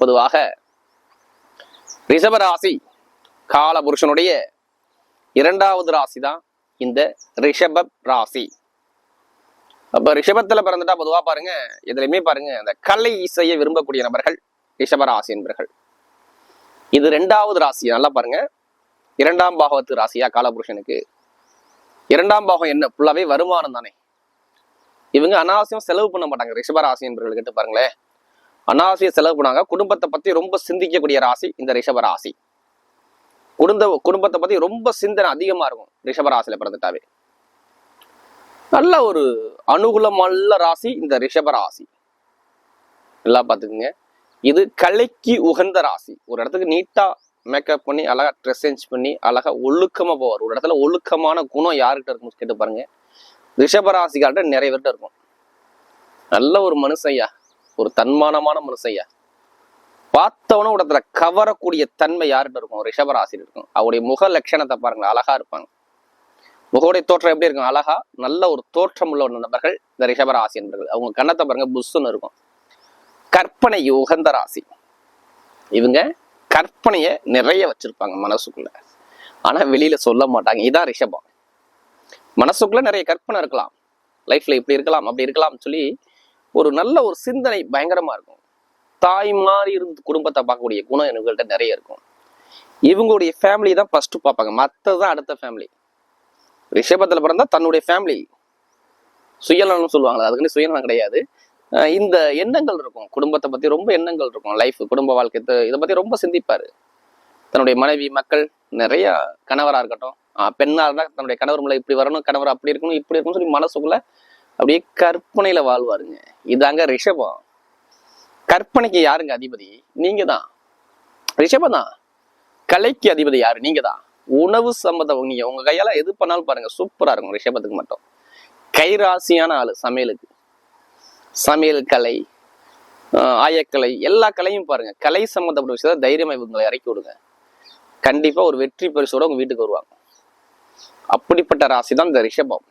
பொதுவாக ரிஷபராசி காலபுருஷனுடைய இரண்டாவது ராசி தான் இந்த ரிஷப ராசி அப்ப ரிஷபத்துல பிறந்துட்டா பொதுவா பாருங்க எதுலையுமே பாருங்க இந்த கலை இசையை விரும்பக்கூடிய நபர்கள் ரிஷப ராசி என்பர்கள். இது ரெண்டாவது ராசி நல்லா பாருங்க. இரண்டாம் பாகவத்து ராசியா காலபுருஷனுக்கு? இரண்டாம் பாகம் என்ன? ஃபுல்லாவே வருமானம் தானே. இவங்க அனாவசியம் செலவு பண்ண மாட்டாங்க ரிஷபராசி என்பர்கள் கிட்ட பாருங்களேன். அனாவசிய செலவு பண்ணாங்க. குடும்பத்தை பத்தி ரொம்ப சிந்திக்கக்கூடிய ராசி இந்த ரிஷப ராசி. குடும்ப குடும்பத்தை பத்தி ரொம்ப சிந்தனை அதிகமா இருக்கும் ரிஷப ராசியில பிறந்துட்டாவே. நல்ல ஒரு அனுகூலமல்ல ராசி இந்த ரிஷப ராசி. எல்லாம் பார்த்துக்குங்க. இது கலைக்கு உகந்த ராசி. ஒரு இடத்துக்கு நீட்டா மேக்கப் பண்ணி அழகா ட்ரெஸ் சேஞ்ச் பண்ணி அழகா ஒழுக்கமா போவார். ஒரு இடத்துல ஒழுக்கமான குணம் யாருக்கிட்ட இருக்கும் கேட்டு பாருங்க. ரிஷபராசிக்கார்ட்ட நிறைய பேர்கிட்ட இருக்கும். நல்ல ஒரு மனுஷையா ஒரு தன்மானமான மனுஷையா பார்த்தவன உடத்துல கவரக்கூடிய தன்மை யார்கிட்ட இருக்கும்? ரிஷபராசி இருக்கும். அவருடைய முக லட்சணத்தை பாருங்க அழகா இருப்பாங்க. முகவுடைய தோற்றம் எப்படி இருக்கும்? அழகா நல்ல ஒரு தோற்றம் உள்ள ஒரு நபர்கள் இந்த ரிஷபராசி என்பர்கள். அவங்க கண்ணத்தை பாருங்க புஷ்ஷுன்னு இருக்கும். கற்பனை உகந்த ராசி. இவங்க கற்பனைய நிறைய வச்சிருப்பாங்க மனசுக்குள்ள. ஆனா வெளியில சொல்ல மாட்டாங்க. இதான் ரிஷபம். மனசுக்குள்ள நிறைய கற்பனை இருக்கலாம். லைஃப்ல இப்படி இருக்கலாம் அப்படி இருக்கலாம் சொல்லி ஒரு நல்ல ஒரு சிந்தனை பயங்கரமா இருக்கும். தாய் மாதிரி இருந்து குடும்பத்தை பார்க்கக்கூடிய குணம் இவங்கள்ட்ட நிறைய இருக்கும். இவங்களுடைய ஃபேமிலி தான் ஃபர்ஸ்ட் பார்ப்பாங்க. மற்றதுதான் அடுத்த ஃபேமிலி ரிஷபத்தில் பிறந்தா தன்னுடைய ஃபேமிலி சுயநலம்னு சொல்லுவாங்க அதுக்குன்னு சுயநலம் கிடையாது. இந்த எண்ணங்கள் இருக்கும். குடும்பத்தை பத்தி ரொம்ப எண்ணங்கள் இருக்கும். லைஃப் குடும்ப வாழ்க்கை இதை பத்தி ரொம்ப சிந்திப்பாரு. தன்னுடைய மனைவி மக்கள் நிறைய கணவராக இருக்கட்டும். ஆஹ் இருந்தால் தன்னுடைய கணவர் மேல இப்படி வரணும் கணவர் அப்படி இருக்கணும் இப்படி இருக்கணும் சொல்லி மனசுக்குள்ள அப்படியே கற்பனையில வாழ்வாருங்க. இதாங்க ரிஷபம். கற்பனைக்கு யாருங்க அதிபதி? நீங்க தான் ரிஷபம் தான் கலைக்கு அதிபதி யாரு? நீங்க தான் உணவு சம்மந்தம் நீங்க உங்க கையால எது பண்ணாலும் பாருங்க சூப்பரா இருக்கும் ரிஷபத்துக்கு மட்டும். கைராசியான ஆளு சமையலுக்கு. சமையல் கலை ஆயக்கலை எல்லா கலையும் பாருங்க. கலை சம்மந்தப்பட்ட விஷயத்த தைரியமா இவங்களை இறக்கி விடுங்க. கண்டிப்பா ஒரு வெற்றி பரிசோட உங்க வீட்டுக்கு வருவாங்க. அப்படிப்பட்ட ராசி தான் இந்த ரிஷபம்.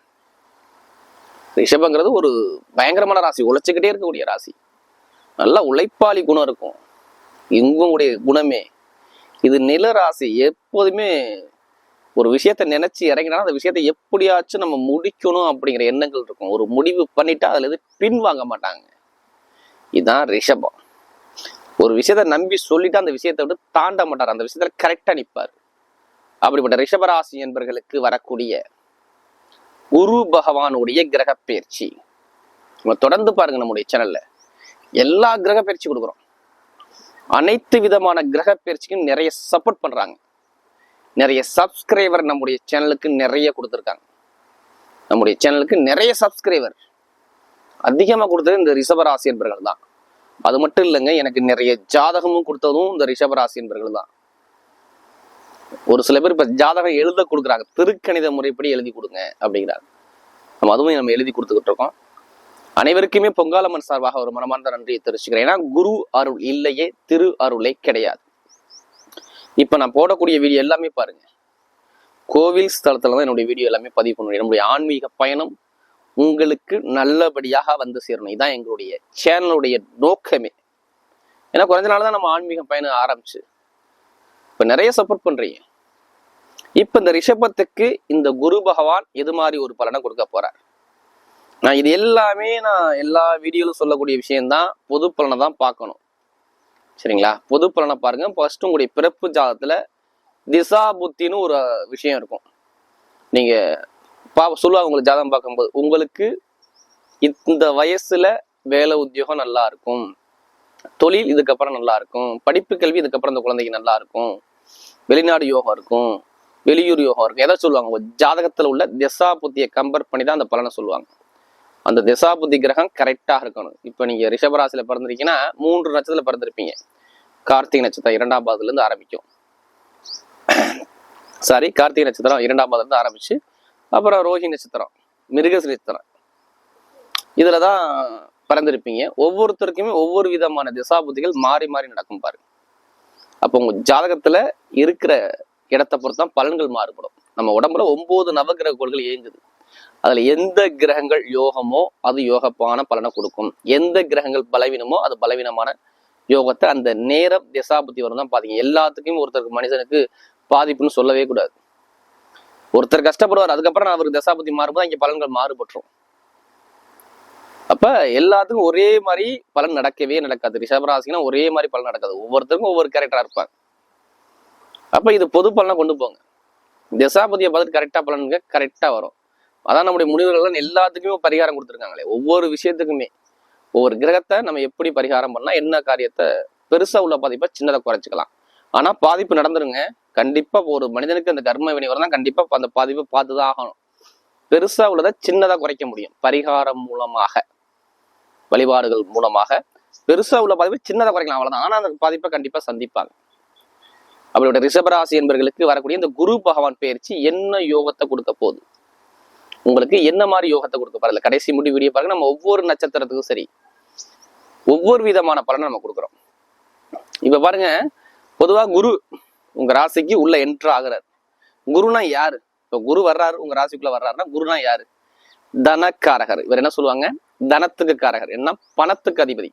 ரிஷபங்கிறது ஒரு பயங்கரமான ராசி உழைச்சிக்கிட்டே இருக்கக்கூடிய ராசி. நல்லா உழைப்பாளி குணம் இருக்கும். இவங்களுடைய குணமே. இது நில ராசி. எப்போதுமே ஒரு விஷயத்த நினைச்சு இறங்கினாலும் அந்த விஷயத்த எப்படியாச்சும் நம்ம முடிக்கணும் அப்படிங்கிற எண்ணங்கள் இருக்கும். ஒரு முடிவு பண்ணிட்டா அதுல இருந்து பின்வாங்க மாட்டாங்க. இதுதான் ரிஷபம். ஒரு விஷயத்த நம்பி சொல்லிட்டு அந்த விஷயத்தை விட்டு தாண்ட மாட்டார். அந்த விஷயத்துல கரெக்டா நிற்பார் அப்படிப்பட்ட ரிஷபராசி என்பர்களுக்கு வரக்கூடிய குரு பகவானுடைய கிரக பயிற்சி. நம்ம தொடர்ந்து பாருங்க நம்முடைய சேனல்ல எல்லா கிரக பயிற்சி கொடுக்குறோம். அனைத்து விதமான கிரக பயிற்சிக்கும் நிறைய சப்போர்ட் பண்றாங்க. நிறைய சப்ஸ்கிரைபர் நம்முடைய சேனலுக்கு நிறைய கொடுத்துருக்காங்க. நம்முடைய சேனலுக்கு நிறைய சப்ஸ்கிரைபர் அதிகமாக கொடுத்தது இந்த ரிஷபராசி என்பர்கள் தான் அது மட்டும் இல்லைங்க எனக்கு நிறைய ஜாதகமும் கொடுத்ததும் இந்த ரிஷபராசி என்பர்கள் தான் ஒரு சில பேர் இப்ப ஜாதகம் எழுத கொடுக்குறாங்க. திருக்கணித முறைப்படி எழுதி கொடுங்க அப்படிங்கிறாங்க. நம்ம அதுவும் நம்ம எழுதி கொடுத்துக்கிட்டு இருக்கோம். அனைவருக்குமே பொங்காலம்மன் சார்பாக ஒரு மனமார்ந்த நன்றியை தெரிவிச்சுக்கிறேன். ஏன்னா குரு அருள் இல்லையே திரு அருளே கிடையாது. இப்ப நான் போடக்கூடிய வீடியோ எல்லாமே பாருங்க. கோவில் ஸ்தலத்துல தான் என்னுடைய வீடியோ எல்லாமே பதிவு பண்ணுவேன். என்னுடைய ஆன்மீக பயணம் உங்களுக்கு நல்லபடியாக வந்து சேரணும். இதான் எங்களுடைய சேனலுடைய நோக்கமே. ஏன்னா குறைஞ்ச நாள் தான் நம்ம ஆன்மீக பயணம் ஆரம்பிச்சு இப்போ நிறைய சப்போர்ட் பண்றீங்க. இப்போ இந்த ரிஷபத்துக்கு இந்த குரு பகவான் எது மாதிரி ஒரு பலனை கொடுக்க போறார்? நான் இது எல்லாமே நான் எல்லா வீடியோலும் சொல்லக்கூடிய விஷயம்தான். பொது பலனை தான் பார்க்கணும். சரிங்களா? பொது பலனை பாருங்க. ஃபர்ஸ்ட் உங்களுடைய பிறப்பு ஜாதத்தில் திசா புத்தின்னு ஒரு விஷயம் இருக்கும். நீங்கள் பா சொல்லுவாங்க உங்களுக்கு ஜாதகம் பார்க்கும்போது உங்களுக்கு இந்த வயசுல வேலை உத்தியோகம் நல்லா இருக்கும். தொழில் இதுக்கப்புறம் நல்லா இருக்கும் படிப்பு கல்வி இதுக்கப்புறம் இந்த குழந்தைக்கு நல்லா இருக்கும் வெளிநாடு யோகம் இருக்கும். வெளியூர் யோகம் இருக்கும். எதை சொல்லுவாங்க. ஜாதகத்தில் ஜாதகத்துல உள்ள திசா புத்தியை கம்பேர் பண்ணி தான் அந்த பலனை சொல்லுவாங்க. அந்த திசா புத்தி கிரகம் கரெக்டாக இருக்கணும். இப்போ நீங்க ரிஷபராசியில் பிறந்திருக்கீங்கன்னா மூன்று நட்சத்திரத்தில் பிறந்திருப்பீங்க. கார்த்திகை நட்சத்திரம் இரண்டாம் பாதத்துலேருந்து ஆரம்பிக்கும். சாரி கார்த்திகை நட்சத்திரம் இரண்டாம் பாதத்துலேருந்து ஆரம்பிச்சு அப்புறம் ரோஹி நட்சத்திரம் மிருகசி நட்சத்திரம். இதில் தான் பிறந்திருப்பீங்க. ஒவ்வொருத்தருக்குமே ஒவ்வொரு விதமான திசாபுத்திகள் மாறி மாறி நடக்கும் பாருங்க அப்போ உங்க ஜாதகத்துல இருக்கிற இடத்தை பொறுத்து தான் பலன்கள் மாறுபடும். நம்ம உடம்புல ஒன்பது நவகிரக கோள்கள் இயங்குது. அதுல எந்த கிரகங்கள் யோகமோ அது யோகப்பான பலனை கொடுக்கும். எந்த கிரகங்கள் பலவீனமோ அது பலவீனமான யோகத்தை அந்த நேரம் திசாபுத்தி வரும் தான் பாத்தீங்க எல்லாத்துக்கும் ஒருத்தருக்கு மனிதனுக்கு பாதிப்புன்னு சொல்லவே கூடாது. ஒருத்தர் கஷ்டப்படுவார் அதுக்கப்புறம் நான் அவருக்கு தசாபதி மாறுபோது இங்க பலன்கள் மாறுபட்டுரும். அப்ப எல்லாத்துக்கும் ஒரே மாதிரி பலன் நடக்கவே நடக்காது. ரிஷபராசினா ஒரே மாதிரி பலன் நடக்காது. ஒவ்வொருத்தருக்கும் ஒவ்வொரு கேரக்டரா இருப்பாங்க. அப்ப இது பொது பலனா கொண்டு போங்க. தசாபதியை பார்த்துட்டு கரெக்டா பலனுங்க கரெக்டா வரும். அதான் நம்முடைய முனிவர்கள் எல்லாத்துக்குமே பரிகாரம் கொடுத்துருக்காங்களே. ஒவ்வொரு விஷயத்துக்குமே. ஒவ்வொரு கிரகத்தை நம்ம எப்படி பரிகாரம் பண்ணா என்ன காரியத்தை பெருசா உள்ள பாதிப்பை சின்னதை குறைச்சிக்கலாம். ஆனா பாதிப்பு நடந்துருங்க. கண்டிப்பா ஒரு மனிதனுக்கு அந்த கர்ம வினை வரதான் கண்டிப்பா அந்த பாதிப்பை பார்த்துதான் ஆகணும். பெருசா உள்ளதை சின்னதா குறைக்க முடியும். பரிகாரம் மூலமாக வழிபாடுகள் மூலமாக. பெருசா உள்ள பாதிப்பை சின்னதா குறைக்கலாம் அவ்வளவுதான். ஆனா அந்த பாதிப்பை கண்டிப்பா சந்திப்பாங்க. அப்படியோட ரிஷபராசி என்பர்களுக்கு வரக்கூடிய இந்த குரு பகவான் பயிற்சி என்ன யோகத்தை கொடுக்க போகுது? உங்களுக்கு என்ன மாதிரி யோகத்தை கொடுக்க பாருங்க கடைசி முடிவு வீடியோ பாருங்க. நம்ம ஒவ்வொரு நட்சத்திரத்துக்கும் சரி. ஒவ்வொரு விதமான பலனை நம்ம கொடுக்குறோம். இப்ப பாருங்க பொதுவா குரு உங்க ராசிக்கு உள்ள என்ட்ரு ஆகிறார். குருனா யாரு? இப்போ குரு வர்றாரு உங்க ராசிக்குள்ள வர்றாருன்னா குருனா யாரு? தனக்காரகர். இவர் என்ன சொல்லுவாங்க? தனத்துக்கு காரகர் என்ன? பணத்துக்கு அதிபதி.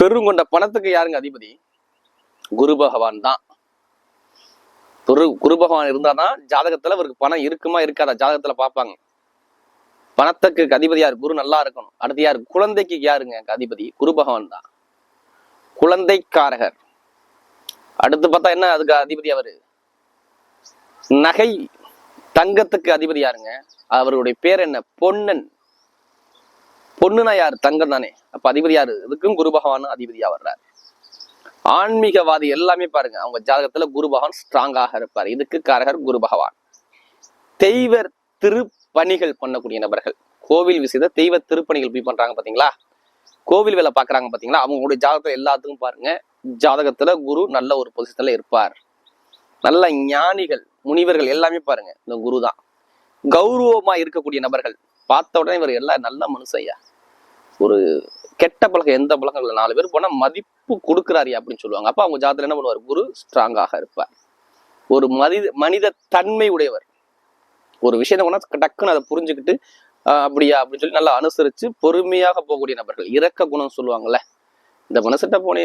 பெருங்கொண்ட பணத்துக்கு யாருங்க அதிபதி? குரு பகவான் தான். குரு குரு பகவான் இருந்தாதான் ஜாதகத்துல அவருக்கு பணம் இருக்குமா இருக்காதா? ஜாதகத்துல பார்ப்பாங்க. பணத்துக்கு அதிபதி யாரு? குரு நல்லா இருக்கணும். அடுத்து யார்? குழந்தைக்கு யாருங்க அதிபதி? குரு பகவான் தான். குழந்தைக்காரகர். அடுத்து பார்த்தா என்ன அதுக்கு அதிபதி அவரு? நகை தங்கத்துக்கு அதிபதி யாருங்க? அவருடைய பேர் என்ன? பொன்னன். பொண்ணுனா யார்? தங்கம் தானே. அப்ப அதிபதி யாரு? இதுக்கும் குரு பகவான் அதிபதியா வர்றாரு. ஆன்மீகவாதி எல்லாமே பாருங்க. அவங்க ஜாதகத்துல குரு பகவான் ஸ்ட்ராங்காக இருப்பார். இதுக்கு காரகர் குரு பகவான். தெய்வ திருப்பணிகள் பண்ணக்கூடிய நபர்கள். கோவில் விஷயத்த தெய்வ திருப்பணிகள் போய் பண்றாங்க பாத்தீங்களா? கோவில் வேலை பாக்குறாங்க பாத்தீங்களா? அவங்களுடைய ஜாதகத்துல எல்லாத்துக்கும் பாருங்க. ஜாதகத்துல குரு நல்ல ஒரு பொசிஷன்ல இருப்பார். நல்ல ஞானிகள். முனிவர்கள் எல்லாமே பாருங்க இந்த குரு தான் கௌரவமா இருக்கக்கூடிய நபர்கள். பார்த்த உடனே இவர் எல்லாம் நல்ல மனுஷையா ஒரு கெட்ட பழக்கம் எந்த பழக்கம் இல்லை நாலு பேர் போனால் மதிப்பு கொடுக்குறாரு அப்படின்னு சொல்லுவாங்க. அப்ப அவங்க ஜாதத்துல என்ன பண்ணுவார்? குரு ஸ்ட்ராங்காக இருப்பார். ஒரு மனித மனித தன்மை உடையவர். ஒரு விஷயத்த கொண்டா டக்குன்னு அதை புரிஞ்சுக்கிட்டு அப்படியா? அப்படின்னு சொல்லி நல்லா அனுசரிச்சு பொறுமையாக போகக்கூடிய நபர்கள். இறக்க குணம் சொல்லுவாங்கல்ல. இந்த மனசிட்ட போனே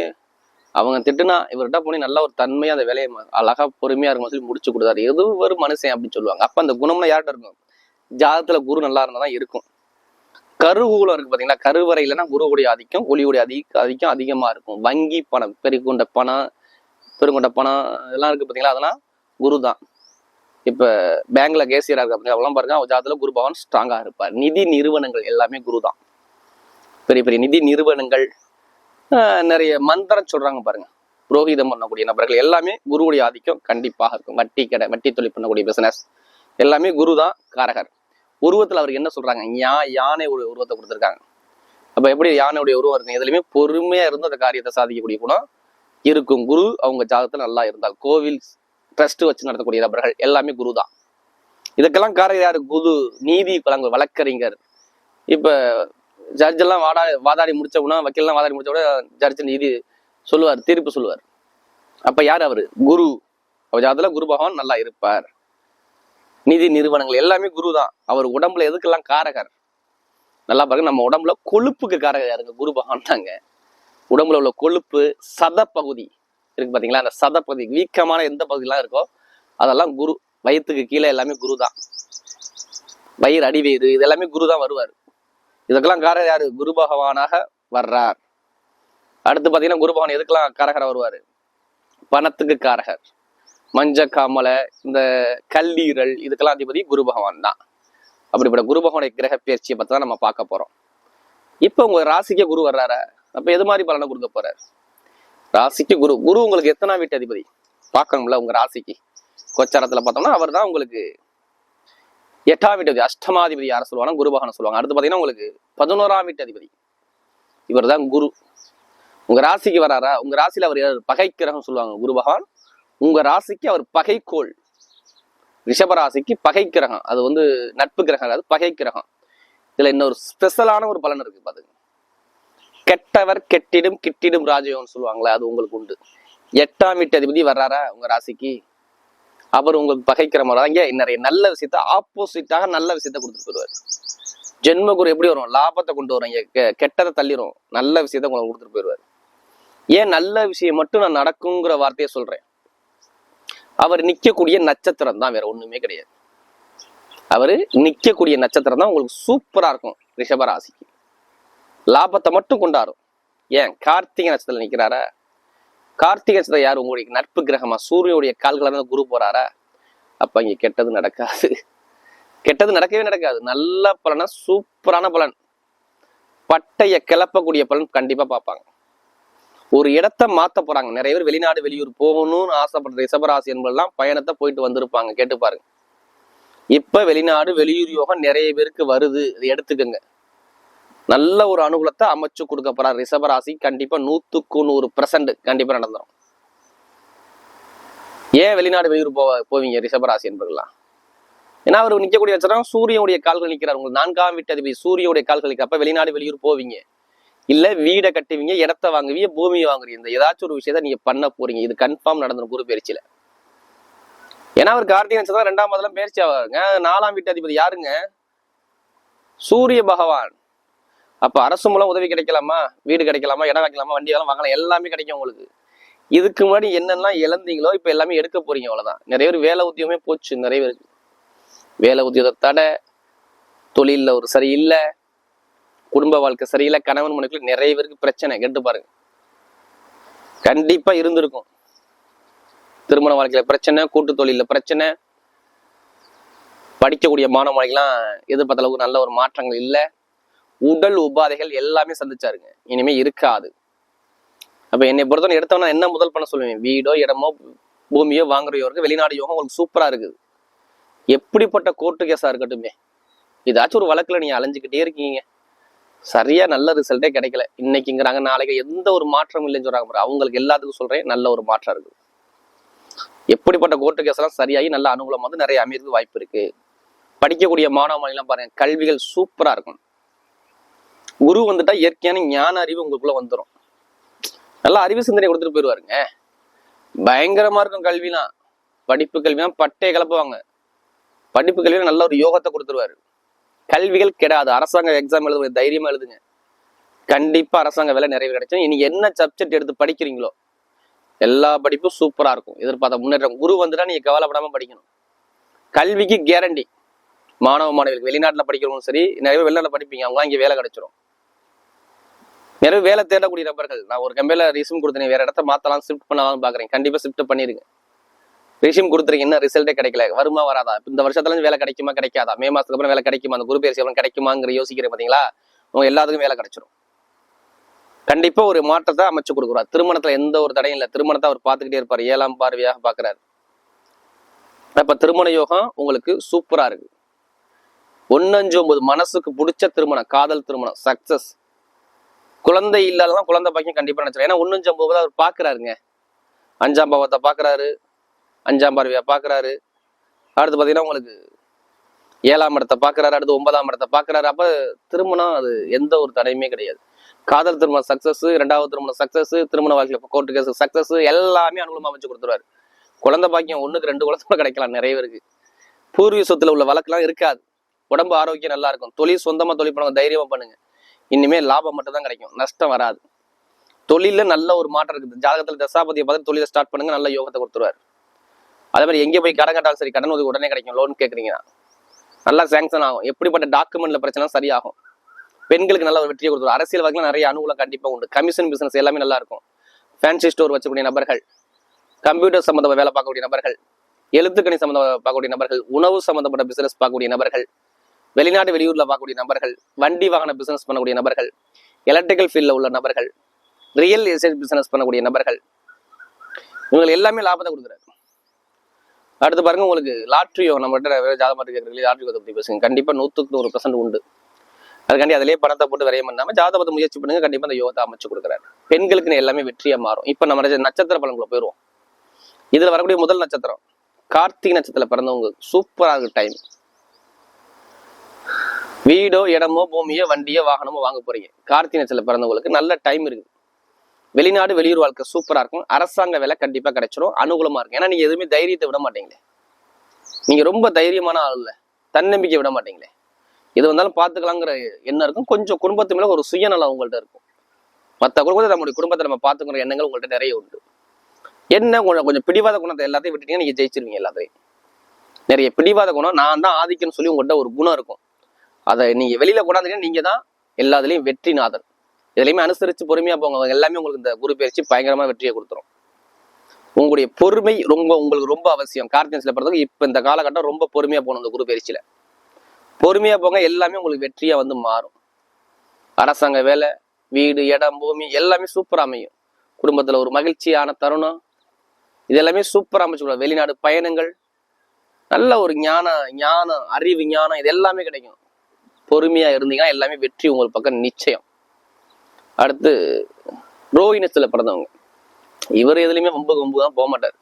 அவங்க திட்டுனா இவர்கிட்ட போய் நல்ல ஒரு தன்மையா அந்த வேலையை அழகாக அழகா பொறுமையா இருக்கும் சொல்லி முடிச்சு கொடுத்தாரு. எது ஒரு மனுஷன் அப்படின்னு சொல்லுவாங்க. அப்ப அந்த குணம்னா யார்கிட்ட இருக்கும்? ஜாதத்துல குரு நல்லா இருந்தா தான் இருக்கும். கருவூலம் இருக்கு பாத்தீங்களா? கருவறையிலனா குருவுடைய ஆதிக்கம் ஒளியுடைய அதிக ஆதிக்கம் அதிகமா இருக்கும். வங்கி பணம் பெருகொண்ட பணம் பெருங்கொண்ட பணம் இதெல்லாம் இருக்கு பாத்தீங்களா? அதெல்லாம் குரு தான். இப்ப பேங்க்ல கேசியரா இருக்கு பாத்தீங்களா? அவெல்லாம் பாருங்க. அவர் ஜாதத்துல குரு பகவான் ஸ்ட்ராங்கா இருப்பார். நிதி நிறுவனங்கள் எல்லாமே குரு தான். பெரிய பெரிய நிதி நிறுவனங்கள் நிறைய மந்திரம் சொல்றாங்க பாருங்க. புரோகிதம் பண்ணக்கூடிய நபர்கள் எல்லாமே குருவுடைய ஆதிக்கம் கண்டிப்பாக இருக்கும். வட்டி கடை வட்டி தொழில் பண்ணக்கூடிய பிசினஸ் எல்லாமே குரு தான் காரகர். உருவத்தில் அவருக்கு என்ன சொல்றாங்க? யா யானை ஒரு உருவத்தை கொடுத்துருக்காங்க. அப்ப எப்படி யானையுடைய உருவம் இருக்கு? எதுலையுமே பொறுமையா இருந்து அந்த காரியத்தை சாதிக்கக்கூடிய குணம் இருக்கும். குரு அவங்க ஜாதகத்துல நல்லா இருந்தால் கோவில் ட்ரஸ்ட் வச்சு நடத்தக்கூடிய நபர்கள் எல்லாமே குரு தான். இதுக்கெல்லாம் காரகர் யாரு? குரு நீதி வழங்க வழக்கறிஞர். இப்ப ஜட்ஜெல்லாம் வாடா வாதாடி முடிச்ச உடனே வக்கீல்லாம் வாதாடி முடிச்ச உடனே ஜட்ஜ் நீதி சொல்லுவார் தீர்ப்பு சொல்லுவார். அப்போ யார் அவர்? குரு. அவர் ஜாதகத்துல குரு பகவான் நல்லா இருப்பார். நிதி நிறுவனங்கள் எல்லாமே குரு தான். அவர் உடம்புல எதுக்கெல்லாம் காரகர்? நல்லா பாருங்க நம்ம உடம்புல கொழுப்புக்கு காரகர் யாருங்க? குரு பகவான் தாங்க. உடம்புல உள்ள கொழுப்பு சதப்பகுதி. இருக்கு பார்த்தீங்களா அந்த சதப்பகுதி வீக்கமான எந்த பகுதியெல்லாம் இருக்கோ அதெல்லாம் குரு. வயிற்றுக்கு கீழே எல்லாமே குரு தான். வயிறு அடிவேறு இது எல்லாமே குரு தான் வருவார். இதுக்கெல்லாம் காரகர் யாரு? குரு பகவானாக வர்றார். அடுத்து பார்த்தீங்கன்னா குரு பகவான் எதுக்கெல்லாம் காரகரா வருவார்? பணத்துக்கு காரகர். மஞ்ச காமலை இந்த கல்லீரல் இதுக்கெல்லாம் அதிபதி குரு பகவான் தான். அப்படிப்பட்ட குரு பகவானுடைய கிரக பயிற்சியை பத்தி தான் நம்ம பார்க்க போறோம். இப்போ உங்கள் ராசிக்கு குரு வர்றாரா? அப்போ எது மாதிரி பலனை கொடுக்க போறாரு? ராசிக்கு குரு. குரு உங்களுக்கு எத்தனா வீட்டு அதிபதி? பார்க்கணும்ல உங்க ராசிக்கு. கொச்சாரத்துல பார்த்தோம்னா அவர் தான் உங்களுக்கு எட்டாம் வீட்டு அஷ்டமாதிபதி யாரை சொல்லுவாங்க குரு பகவான் சொல்லுவாங்க. அடுத்து பாத்தீங்கன்னா உங்களுக்கு பதினோராம் வீட்டு அதிபதி இவர் தான் குரு. உங்க ராசிக்கு வராரா? உங்க ராசியில அவர் பகை கிரகம் சொல்லுவாங்க. குரு பகவான் உங்க ராசிக்கு அவர் பகைக்கோள். ரிஷப ராசிக்கு பகை கிரகம். அது வந்து நட்பு கிரகம். அதாவது பகை கிரகம். இதுல இன்னொரு ஸ்பெஷலான ஒரு பலன் இருக்கு பாத்துங்க. கெட்டவர் கெட்டிடும் கிட்டிடும் ராஜயோகம் சொல்லுவாங்களே அது உங்களுக்கு உண்டு. எட்டாம் வீட்டு அதிபதி வர்றாரா உங்க ராசிக்கு? அவர் உங்களுக்கு பகைக்கிற மாதிரி நிறைய நல்ல விஷயத்த ஆப்போசிட்டாக நல்ல விஷயத்த கொடுத்துட்டு போயிடுவார். ஜென்ம குரு எப்படி வரும்? லாபத்தை கொண்டு வரும். கெட்டதை தள்ளிரும். நல்ல விஷயத்த உங்களுக்கு கொடுத்துட்டு போயிடுவார். ஏன் நல்ல விஷயம் மட்டும் நான் நடக்குங்கிற வார்த்தையை சொல்றேன். அவர் நிற்கக்கூடிய நட்சத்திரம் தான் வேற ஒண்ணுமே கிடையாது. அவரு நிற்கக்கூடிய நட்சத்திரம் தான் உங்களுக்கு சூப்பரா இருக்கும் ரிஷபராசிக்கு லாபத்தை மட்டும் கொண்டாடும் ஏன்? கார்த்திகை நட்சத்திரம் நிற்கிறாரா கார்த்திகை நட்சத்திரம் யார்? உங்களுடைய நட்பு கிரகமா? சூரியனுடைய கால்களை தான் குரு போறாரா? அப்ப இங்க கெட்டது நடக்காது. கெட்டது நடக்கவே நடக்காது. நல்ல பலனா சூப்பரான பலன். பட்டைய கிளப்பக்கூடிய பலன் கண்டிப்பா பார்ப்பாங்க. ஒரு இடத்த மாத்த போறாங்க. நிறைய பேர் வெளிநாடு வெளியூர் போகணும்னு ஆசைப்படுற ரிசபராசி என்பதெல்லாம் பயணத்தை போயிட்டு வந்திருப்பாங்க. கேட்டு பாருங்க. இப்ப வெளிநாடு வெளியூர் யோகம் நிறைய பேருக்கு வருது. இதை எடுத்துக்கோங்க. நல்ல ஒரு அனுகூலத்தை அமைச்சு கொடுக்க போறார் ரிஷபராசி. கண்டிப்பா நூத்துக்கு நூறு பெர்சன்ட் கண்டிப்பா நடந்துடும் ஏன் வெளிநாடு வெளியூர் போவ போவீங்க ரிஷபராசி என்பதெல்லாம் ஏன்னா அவர் நிற்கக்கூடிய வச்சுனா சூரியனுடைய கால்கள் நிற்கிறார் உங்களுக்கு நான்காம் வீட்டு அதிபதி சூரியனுடைய கால்கள் நிற்கிறப்ப வெளிநாடு வெளியூர் போவீங்க. இல்ல வீடை கட்டுவீங்க இடத்த வாங்குவீங்க பூமியை வாங்குறீங்க இந்த ஏதாச்சும் ஒரு விஷயத்த நீங்க பண்ண போறீங்க. இது கன்ஃபார்ம் நடந்துடும் குரு பயிற்சியில ஏன்னா அவர் கார்த்திகை நட்சத்திரம் ரெண்டாம் மாதம் பயிற்சி ஆவாருங்க. நாலாம் வீட்டு அதிபதி யாருங்க? சூரிய பகவான். அப்ப அரசு மூலம் உதவி கிடைக்கலாமா? வீடு கிடைக்கலாமா? இடம் வைக்கலாமா? வண்டி எல்லாம் வாங்கலாம். எல்லாமே கிடைக்கும் உங்களுக்கு. இதுக்கு முன்னாடி என்னெல்லாம் இழந்தீங்களோ இப்ப எல்லாமே எடுக்க போறீங்க அவ்வளவுதான். நிறைய பேர் வேலை உத்தியமே போச்சு. நிறைய பேர் வேலை உத்தியோக தடை தொழில்ல ஒரு சரியில்லை குடும்ப வாழ்க்கை சரியில்லை கணவன் மனைவிக்குள்ள நிறைய பேருக்கு பிரச்சனை. கேட்டு பாருங்க. கண்டிப்பா இருந்திருக்கும். திருமண வாழ்க்கையில பிரச்சனை கூட்டு தொழில பிரச்சனை படிக்கக்கூடிய மாணவ மாணவிகள்லாம் எதிர்பார்த்த அளவுக்கு நல்ல ஒரு மாற்றங்கள் இல்லை. உடல் உபாதைகள் எல்லாமே சந்திச்சாருங்க. இனிமே இருக்காது. அப்போ என்னை பொறுத்தவரை எடுத்தவனா என்ன முதல் பண்ண சொல்லுவேன் வீடோ இடமோ பூமியோ வாங்குறவருக்கு வெளிநாடு யோகம் உங்களுக்கு சூப்பராக இருக்குது. எப்படிப்பட்ட கோர்ட்டு கேஸாக இருக்கட்டுமே. ஏதாச்சும் ஒரு வழக்கில் நீங்கள் அலைஞ்சுக்கிட்டே இருக்கீங்க. சரியா நல்ல ரிசல்ட்டே கிடைக்கல. இன்னைக்குங்கிறாங்க நாளைக்கு எந்த ஒரு மாற்றம் இல்லைன்னு சொல்றாங்க அவங்களுக்கு எல்லாத்துக்கும் சொல்றேன் நல்ல ஒரு மாற்றம் இருக்குது. எப்படிப்பட்ட கோர்ட்டு கேஸ் எல்லாம் சரியாகி நல்ல அனுகூலம் வந்து நிறைய அமையிறதுக்கு வாய்ப்பு இருக்கு. படிக்கக்கூடிய மாணவ மாணவிலாம் பாருங்க கல்விகள் சூப்பரா இருக்கும். குரு வந்துட்டா இயற்கையான ஞான அறிவு உங்களுக்குள்ள வந்துடும் நல்லா அறிவு சிந்தனை கொடுத்துட்டு போயிடுவாருங்க பயங்கரமா இருக்கும் கல்விலாம். படிப்பு கல்விலாம் பட்டையை கிளப்புவாங்க. படிப்பு கல்வியில் நல்ல ஒரு யோகத்தை கொடுத்துருவாரு. கல்விகள் கெடாது. அரசாங்க எக்ஸாம் எழுதுங்க தைரியமா எழுதுங்க. கண்டிப்பா அரசாங்க வேலை நிறைவே கிடைக்கும் நீங்க என்ன சப்ஜெக்ட் எடுத்து படிக்கிறீங்களோ எல்லா படிப்பும் சூப்பரா இருக்கும். எதிர்பார்த்த முன்னேற்றம் குரு வந்துட்டா நீங்க கவலைப்படாம படிக்கணும். கல்விக்கு கேரண்டி மாணவ மாணவிகளுக்கு வெளிநாட்டில் படிக்கிறவங்களும் சரி நிறைய வெளிநாட்டில் படிப்பீங்க அவங்க இங்கே வேலை கிடைச்சிரும். நிறைய வேலை தேடக்கூடிய நபர்கள் நான் ஒரு கம்பெனியில் ரிசியூம் கொடுத்தேன் வேற இடத்த மாத்தலாம் ஷிஃப்ட் பண்ணலாம்னு பாக்குறேன். கண்டிப்பா ஷிஃப்ட் பண்ணிருங்க. ரிசியூம் கொடுத்துருக்கு. என்ன ரிசல்ட்டே கிடைக்கல. வருமா வராதா? இந்த வருஷத்துல இருந்து வேலை கிடைக்குமா? கிடைக்காதா? மே மாசத்துக்கு அப்புறம் வேலை கிடைக்குமா? அந்த குரு பயிற்சி அப்புறம் கிடைக்குமாங்கிற யோசிக்கிறேன் பாத்தீங்களா? உங்க எல்லாத்துக்கும் வேலை கிடைச்சிரும். கண்டிப்பா ஒரு மாற்றத்தை அமைச்சு கொடுக்குறாரு. திருமணத்துல எந்த ஒரு தடையும் இல்லை. திருமணத்தை அவர் பார்த்துக்கிட்டே இருப்பார். ஏழாம் பார்வையாக பாக்குறாரு அப்ப திருமண யோகம் உங்களுக்கு சூப்பரா இருக்கு. ஒன்னு அஞ்சு ஒன்பது மனசுக்கு பிடிச்ச திருமணம் காதல் திருமணம் சக்சஸ் குழந்தை இல்லாததான் குழந்தை பாக்கியம் கண்டிப்பா நினைச்சிடும் ஏன்னா ஒன்னு அஞ்சு ஒன்பது அவர் பாக்குறாருங்க அஞ்சாம் பாவத்தை பாக்குறாரு அஞ்சாம் பார்வையா பாக்குறாரு அடுத்து பாத்தீங்கன்னா உங்களுக்கு ஏழாம் இடத்தை பாக்குறாரு அடுத்து ஒன்பதாம் இடத்தை பார்க்குறாரு. அப்ப திருமணம் அது எந்த ஒரு தடையுமே கிடையாது. காதல் திருமணம் சக்ஸஸ் ரெண்டாவது திருமணம் சக்ஸஸ் திருமண வாழ்க்கையில் கோர்ட்டு கேஸ் சக்சஸ் எல்லாமே அனுகூலமாக வச்சு கொடுத்துருவாரு. குழந்தை பாக்கியம் ஒன்றுக்கு ரெண்டு குழந்தை கூட கிடைக்கலாம் நிறைய பேருக்கு. பூர்வீக சொத்துல உள்ள வழக்கெல்லாம் இருக்காது. உடம்பு ஆரோக்கியம் நல்லா இருக்கும். தொழில் சொந்தமா தொழில் பண்ணுங்க தைரியமாக பண்ணுங்க. இனிமே லாபம் மட்டும் தான் கிடைக்கும். நஷ்டம் வராது. தொழில நல்ல ஒரு மாற்றம் இருக்குது. ஜாதகத்தில் தசாபதியை பார்த்து தொழிலை ஸ்டார்ட் பண்ணுங்க. நல்ல யோகத்தை கொடுத்துருவாரு. அதே மாதிரி எங்கே போய் கடன் கட்டாலும் சரி கடன் உதவி உடனே கிடைக்கும் லோன் கேட்குறீங்கன்னா நல்லா சேங்ஷன் ஆகும். எப்படிப்பட்ட டாக்குமெண்ட்ல பிரச்சனை சரியாகும். பெண்களுக்கு நல்ல ஒரு வெற்றியை கொடுத்துரும். அரசியல் வகையில் நிறைய அனுகூலம் கண்டிப்பாக உண்டு. கமிஷன் பிசினஸ் எல்லாமே நல்லா இருக்கும். ஃபேன்சி ஸ்டோர் வச்சக்கூடிய நபர்கள் கம்ப்யூட்டர் சம்மந்த வேலை பார்க்கக்கூடிய நபர்கள் எழுத்துக்கணி சம்மந்த பார்க்கக்கூடிய நபர்கள் உணவு சம்மந்தப்பட்ட பிசினஸ் பார்க்கக்கூடிய நபர்கள் வெளிநாடு வெளியூர்ல பார்க்கக்கூடிய நபர்கள் வண்டி வாகன பிசினஸ் பண்ணக்கூடிய நபர்கள் எலக்ட்ரிக்கல் ஃபீல்டில் உள்ள நபர்கள் ரியல் எஸ்டேட் பிசினஸ் பண்ணக்கூடிய நபர்கள் இவங்க எல்லாமே லாபத்தை கொடுக்குறாரு. அடுத்து பாருங்க உங்களுக்கு லாட்ரியோ நம்மகிட்ட ஜாத ஜாதகம் கேட்கறீங்க லாட்ரி பத்தி பேசுங்க. கண்டிப்பா நூத்துக்கு நூறு பர்சன்ட் உண்டு. அதுக்காண்டி அதிலே பணத்தை போட்டு விரையம் பண்ணாம ஜாதகத்தை முயற்சி பண்ணுங்க கண்டிப்பா அந்த யோகத்தை அமைச்சு கொடுக்குறாரு. பெண்களுக்கு எல்லாமே வெற்றியா மாறும். இப்ப நம்ம நட்சத்திர பலன்களை போயிடுவோம் இதுல வரக்கூடிய முதல் நட்சத்திரம் கார்த்திகை நட்சத்திரத்துல பிறந்தவங்க. சூப்பரா இருக்கு டைம் வீடோ இடமோ பூமியோ வண்டியோ வாகனமோ வாங்க போறீங்க. கார்த்திகை நட்சத்திரத்துல பிறந்தவங்களுக்கு நல்ல டைம் இருக்கு. வெளிநாடு வெளியூர் வாழ்க்கை சூப்பராக இருக்கும். அரசாங்க வேலை கண்டிப்பாக கிடைச்சிரும். அனுகூலமாக இருக்கும். ஏன்னா நீங்கள் எதுவுமே தைரியத்தை விட மாட்டீங்களே. நீங்கள் ரொம்ப தைரியமான ஆள் இல்லை. தன்னம்பிக்கை விட மாட்டீங்களே. எது வந்தாலும் பார்த்துக்கலாங்கிற எண்ணம் இருக்கும். கொஞ்சம் குடும்பத்து மேலே ஒரு சுயநலம் உங்கள்கிட்ட இருக்கும். மற்ற குடும்பத்தை நம்முடைய குடும்பத்தை நம்ம பார்த்துக்கிற எண்ணங்கள் உங்கள்கிட்ட நிறைய உண்டு. என்ன கொஞ்சம் கொஞ்சம் பிடிவாத குணத்தை எல்லாத்தையும் விட்டுட்டீங்கன்னா நீங்கள் ஜெயிச்சிருவீங்க எல்லாத்தையும். நிறைய பிடிவாத குணம். நான் தான் ஆதிக்கம்னு சொல்லி உங்கள்கிட்ட ஒரு குணம் இருக்கும். அதை நீங்கள் வெளியில் கொண்டாந்தீங்கன்னா நீங்கள் தான் எல்லாத்துலேயும் வெற்றிநாதன். இதுலையுமே அனுசரித்து பொறுமையாக போங்க. எல்லாமே உங்களுக்கு இந்த குரு பயிற்சி பயங்கரமாக வெற்றியை கொடுத்துரும். உங்களுடைய பொறுமை ரொம்ப உங்களுக்கு ரொம்ப அவசியம். கார்த்தியன்ஸ்ல பிறந்தவங்க இப்போ இந்த காலகட்டம் ரொம்ப பொறுமையாக போகணும் இந்த குரு பயிற்சியில். பொறுமையாக போங்க எல்லாமே உங்களுக்கு வெற்றியாக வந்து மாறும். அரசாங்க வேலை வீடு இடம் பூமி எல்லாமே சூப்பராக அமையும். குடும்பத்தில் ஒரு மகிழ்ச்சியான தருணம். இது எல்லாமே சூப்பராக அமைச்சு வெளிநாடு பயணங்கள் நல்ல ஒரு ஞான ஞானம் அறிவு ஞானம் இது எல்லாமே கிடைக்கும். பொறுமையாக இருந்தீங்கன்னா எல்லாமே வெற்றி உங்களுக்கு பக்கம் நிச்சயம். அடுத்து ரோஹினத்தில் பிறந்தவங்க. இவர் எதுலையுமே வம்பு கொம்பு தான் போக மாட்டார்.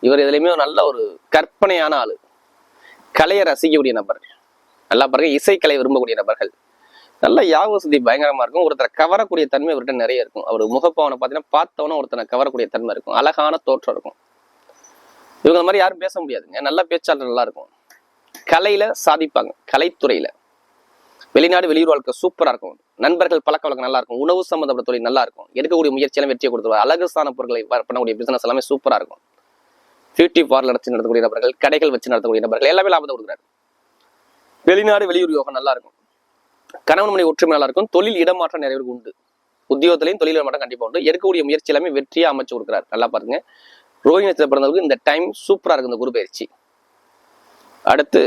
இவர் எதுலையுமே ஒரு நல்ல ஒரு கற்பனையான ஆள். கலையை ரசிக்கக்கூடிய நபர். நல்லா பாருங்க இசைக்கலை விரும்பக்கூடிய நபர்கள். நல்ல யாக வசதி பயங்கரமா இருக்கும். ஒருத்தரை கவரக்கூடிய தன்மை அவர்கிட்ட நிறைய இருக்கும். அவர் முகப்பாவனை பார்த்தீங்கன்னா பார்த்தவன ஒருத்தனை கவரக்கூடிய தன்மை இருக்கும். அழகான தோற்றம் இருக்கும். இவங்க மாதிரி யாரும் பேச முடியாதுங்க நல்ல பேச்சாளர் நல்லா இருக்கும். கலையில சாதிப்பாங்க. கலைத்துறையில. வெளிநாடு வெளியூர் வாழ்க்கை சூப்பராக இருக்கும். நண்பர்கள் பழக்க வழக்கம் நல்லா இருக்கும். உணவு சம்பந்தப்பட்ட தொழில் நல்லா இருக்கும். எடுக்கக்கூடிய முயற்சியெல்லாம் வெற்றியை கொடுத்துருவார் அழகு ஸ்தான பொருட்களை பண்ணக்கூடிய பிசினஸ் எல்லாமே சூப்பரா இருக்கும். பியூட்டி பார்லர் வச்சு நடத்தக்கூடிய நபர்கள் கடைகள் வச்சு நடத்தக்கூடிய நபர்கள் எல்லாமே லாபத்தை கொடுக்குறாரு. வெளிநாடு வெளியூர் யோகம் நல்லா இருக்கும். கணவன் மணி ஒற்றுமை நல்லா இருக்கும். தொழில் இடமாற்றம் நிறைய பேருக்கு உண்டு. உத்தியோகத்திலையும் தொழில் இடமாற்றம் கண்டிப்பா உண்டு. எடுக்கக்கூடிய முயற்சி எல்லாமே வெற்றியாக அமைச்சு கொடுக்குறாரு. நல்லா பாருங்க. ரோஹிணத்தில் பிறந்தவருக்கு இந்த டைம் சூப்பரா இருக்கும் இந்த குரு பயிற்சி. அடுத்து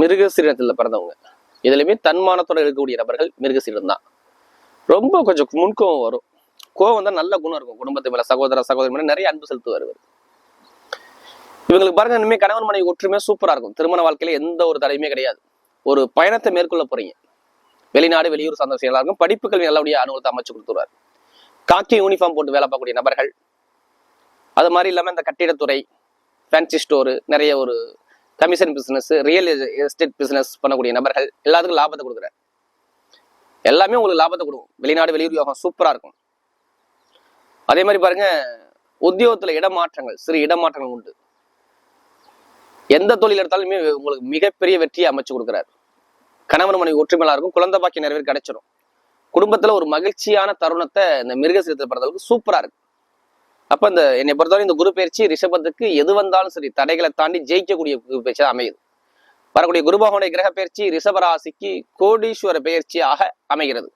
மிருகசீரத்தில் பிறந்தவங்க. இதுலயுமே தன்மானத்தோட இருக்கக்கூடிய நபர்கள் மிருகசீலம் தான் ரொம்ப கொஞ்சம் முன்கோவம் வரும். கோவம் தான் நல்ல குணம் இருக்கும். குடும்பத்து மேல சகோதர சகோதரி மேல நிறைய அன்பு செலுத்துவார் இவர். இவங்களுக்கு பாருங்க இனிமே கணவன் மனைவி ஒற்றுமே சூப்பரா இருக்கும். திருமண வாழ்க்கையில எந்த ஒரு தடையுமே கிடையாது. ஒரு பயணத்தை மேற்கொள்ள போறீங்க. வெளிநாடு வெளியூர் சார்ந்த விஷயம் இருக்கும் படிப்பு கல்வி நல்லபடியா அனுகூலத்தை அமைச்சு கொடுத்துருவார். காக்கி யூனிஃபார்ம் போட்டு வேலை பார்க்கக்கூடிய நபர்கள். அது மாதிரி இல்லாம இந்த கட்டிடத்துறை ஃபேன்சி ஸ்டோரு நிறைய ஒரு commission business real estate business பண்ணக்கூடிய நபர்கள் எல்லாத்துக்கும் லாபத்தை கொடுக்குறாரு. எல்லாமே உங்களுக்கு லாபத்தை கொடுக்கும். வெளிநாடு வெளியூர் யோகம் சூப்பரா இருக்கும். அதே மாதிரி பாருங்க உத்தியோகத்துல இடமாற்றங்கள் சிறு இடமாற்றங்கள் உண்டு. எந்த தொழில் எடுத்தாலுமே உங்களுக்கு மிகப்பெரிய வெற்றியை அமைச்சு கொடுக்குறாரு. கணவன் மனைவி ஒற்றுமையா இருக்கும். குழந்தை பாக்கி நிறைவேறி கிடைச்சிடும் குடும்பத்துல ஒரு மகிழ்ச்சியான தருணத்தை இந்த மிருகசீரத்தில் படுறதுக்கு சூப்பரா இருக்கு. அப்ப இந்த என்னை பொறுத்தவரை இந்த குரு பயிற்சி ரிஷபத்துக்கு எது வந்தாலும் சரி தடைகளை தாண்டி ஜெயிக்கக்கூடிய குரு பயிற்சி அமையுது. வரக்கூடிய குருபகவனுடைய கிரக பயிற்சி ரிஷபராசிக்கு கோடீஸ்வர பயிற்சியாக அமைகிறது.